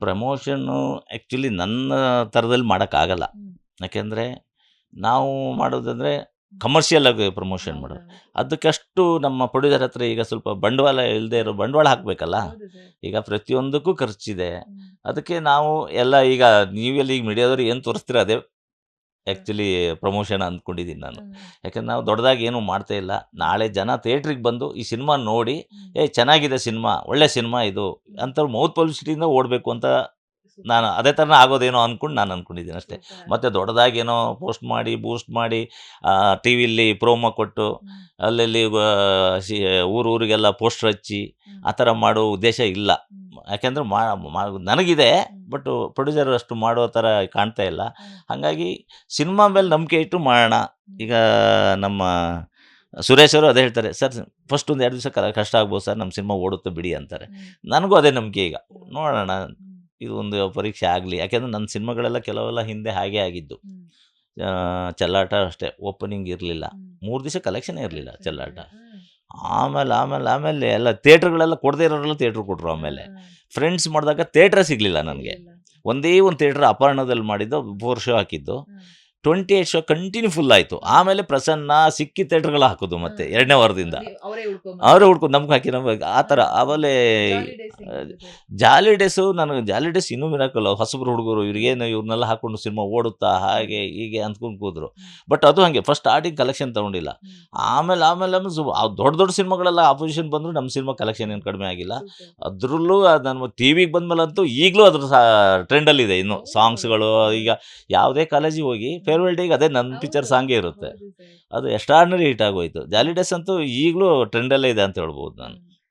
Promotion actually ನನ್ನ ಥರದಲ್ಲಿ ಮಾಡೋಕ್ಕಾಗಲ್ಲ. ಯಾಕೆಂದರೆ ನಾವು ಮಾಡೋದಂದರೆ ಕಮರ್ಷಿಯಲ್ ಆಗಿ ಪ್ರಮೋಷನ್ ಮಾಡೋದು. ಅದಕ್ಕಷ್ಟು ನಮ್ಮ ಪ್ರೊಡ್ಯೂಸರ್ ಹತ್ರ ಈಗ ಸ್ವಲ್ಪ ಬಂಡವಾಳ ಇಲ್ಲದೆ ಇರೋ ಬಂಡವಾಳ ಹಾಕಬೇಕಲ್ಲ? ಈಗ ಪ್ರತಿಯೊಂದಕ್ಕೂ ಖರ್ಚಿದೆ. ಅದಕ್ಕೆ ನಾವು ಎಲ್ಲ ಈಗ ನೀವೆಲ್ಲ ಈಗ ಮೀಡಿಯಾದವ್ರು ಏನು ತೋರಿಸ್ತೀರ ಅದೇ ಆ್ಯಕ್ಚುಲಿ ಪ್ರಮೋಷನ್ ಅಂದ್ಕೊಂಡಿದ್ದೀನಿ ನಾನು. ಯಾಕಂದ್ರೆ ನಾವು ದೊಡ್ಡದಾಗಿ ಏನೂ ಮಾಡ್ತಾ ಇಲ್ಲ ನಾಳೆ ಜನ ಥಿಯೇಟ್ರಿಗೆ ಬಂದು ಈ ಸಿನಿಮಾ ನೋಡಿ ಏ ಚೆನ್ನಾಗಿದೆ ಸಿನಿಮಾ ಒಳ್ಳೆ ಸಿನಿಮಾ ಇದು ಅಂತ ಮೌತ್ ಪಬ್ಲಿಸಿಟಿಯಿಂದ ಓಡಬೇಕು ಅಂತ ನಾನು ಅದೇ ಥರ ಆಗೋದೇನೋ ಅಂದ್ಕೊಂಡು ನಾನು ಅಂದ್ಕೊಂಡಿದ್ದೀನಿ ಅಷ್ಟೇ. ಮತ್ತು ದೊಡ್ಡದಾಗಿ ಏನೋ ಪೋಸ್ಟ್ ಮಾಡಿ ಬೂಸ್ಟ್ ಮಾಡಿ ಟಿ ವಿಲಿ ಪ್ರೋಮೋ ಕೊಟ್ಟು ಅಲ್ಲಲ್ಲಿ ಆ, ಸಿ ಊರು ಊರಿಗೆಲ್ಲ ಪೋಸ್ಟರ್ ಹಚ್ಚಿ. ಆ ಥರ ಮಾಡೋ ಉದ್ದೇಶ ಇಲ್ಲ. ಯಾಕೆಂದ್ರೆ ಮಾ ನನಗಿದೆ. ಬಟ್ ಪ್ರೊಡ್ಯೂಸರ್ ಅಷ್ಟು ಮಾಡೋ ಥರ ಕಾಣ್ತಾ ಇಲ್ಲ. ಹಾಗಾಗಿ ಸಿನಿಮಾ ಮೇಲೆ ನಂಬಿಕೆ ಇಟ್ಟು ಮಾಡೋಣ. ಈಗ ನಮ್ಮ ಸುರೇಶ್ ಅವರು ಅದೇ ಹೇಳ್ತಾರೆ ಸರ್ ಫಸ್ಟ್ ಒಂದು ಎರಡು ದಿವಸ ಕಷ್ಟ ಆಗ್ಬೋದು ಸರ್ ನಮ್ಮ ಸಿನಿಮಾ ಓಡುತ್ತೆ ಬಿಡಿ ಅಂತಾರೆ. ನನಗೂ ಅದೇ ನಂಬಿಕೆ ಈಗ. ನೋಡೋಣ ಇದು ಒಂದು ಪರೀಕ್ಷೆ ಆಗಲಿ. ಯಾಕೆಂದರೆ ನನ್ನ ಸಿನಿಮಾಗಳೆಲ್ಲ ಕೆಲವೆಲ್ಲ ಹಿಂದೆ ಹಾಗೆ ಆಗಿದ್ದು. ಚಲ್ಲಾಟ ಅಷ್ಟೇ ಓಪನಿಂಗ್ ಇರಲಿಲ್ಲ. ಮೂರು ದಿವಸ ಕಲೆಕ್ಷನ್ ಇರಲಿಲ್ಲ ಚೆಲ್ಲಾಟ. ಆಮೇಲೆ ಆಮೇಲೆ ಆಮೇಲೆ ಎಲ್ಲ ಥಿಯೇಟ್ರ್ಗಳೆಲ್ಲ ಕೊಡದೇ ಇರೋರೆಲ್ಲ ಥಿಯೇಟ್ರ್ ಕೊಟ್ಟರು ಆಮೇಲೆ. ಫ್ರೆಂಡ್ಸ್ ಮಾಡಿದಾಗ ಥಿಯೇಟ್ರೇ ಸಿಗಲಿಲ್ಲ ನನಗೆ. ಒಂದೇ ಒಂದು ಥಿಯೇಟ್ರ್ ಅಪರ್ಣದಲ್ಲಿ ಮಾಡಿದ್ದು ಫೋರ್ ಶೋ ಹಾಕಿದ್ದು. Twenty eight show continue full ಆಯಿತು. ಆಮೇಲೆ ಪ್ರಸನ್ನ ಸಿಕ್ಕಿ ಥಿಯೇಟ್ರ್ಗಳು ಹಾಕೋದು ಮತ್ತೆ ಎರಡನೇ ವಾರದಿಂದ. ಅವರೇ ಹುಡ್ಕೊಂಡು ನಮ್ಗೆ ಹಾಕಿ ನಮ್ಗೆ ಆ ಥರ ಆಮೇಲೆ? ಜಾಲಿ ಡೇಸು ನನಗೆ ಜಾಲಿ ಡೇಸ್ ಇನ್ನೂ ಮಿರಾಕಲ್ಲ ಹೊಸಬ್ರು ಹುಡುಗರು ಇವ್ರಿಗೇನು ಇವ್ರನ್ನೆಲ್ಲ ಹಾಕೊಂಡು ಸಿನಿಮಾ ಓಡುತ್ತಾ ಹಾಗೆ ಹೀಗೆ ಅಂದ್ಕೊಂಡು ಕೂದ್ರು. ಬಟ್ ಅದು ಹಾಗೆ ಫಸ್ಟ್ ಸ್ಟಾರ್ಟಿಂಗ್ ಕಲೆಕ್ಷನ್ ತಗೊಂಡಿಲ್ಲ. ಆಮೇಲೆ ಆಮೇಲೆ ಆಮೇಲೆ ಸು- ಆ ದೊಡ್ಡ ದೊಡ್ಡ ಸಿನಿಮಾಗಳೆಲ್ಲ ಆಪೋಸಿಷನ್ ಬಂದರೂ ನಮ್ಮ ಸಿನಿಮಾ ಕಲೆಕ್ಷನ್ ಏನು ಕಡಿಮೆ ಆಗಿಲ್ಲ. ಅದರಲ್ಲೂ ನಮ್ಮ ಟಿ ವಿಗೆ ಬಂದಮೇಲಂತೂ ಈಗಲೂ ಅದ್ರ ಟ್ರೆಂಡಲ್ಲಿದೆ ಇನ್ನು ಸಾಂಗ್ಸ್ಗಳು. ಈಗ ಯಾವುದೇ ಕಾಲೇಜಿಗೆ ಹೋಗಿ ಫೇರ್ವೆಲ್ ಡೇಗೆ ಅದೇ ನನ್ನ ಪಿಕ್ಚರ್ ಸಾಂಗೇ ಇರುತ್ತೆ. ಅದು ಎಷ್ಟಾರ್ಡಿನರಿ ಹಿಟ್ ಆಗೋಯ್ತು. ಜಾಲಿ ಡೇಸ್ ಅಂತೂ ಈಗಲೂ ಟ್ರೆಂಡಲ್ಲೇ ಇದೆ ಅಂತ ಹೇಳ್ಬೋದು ನಾನು.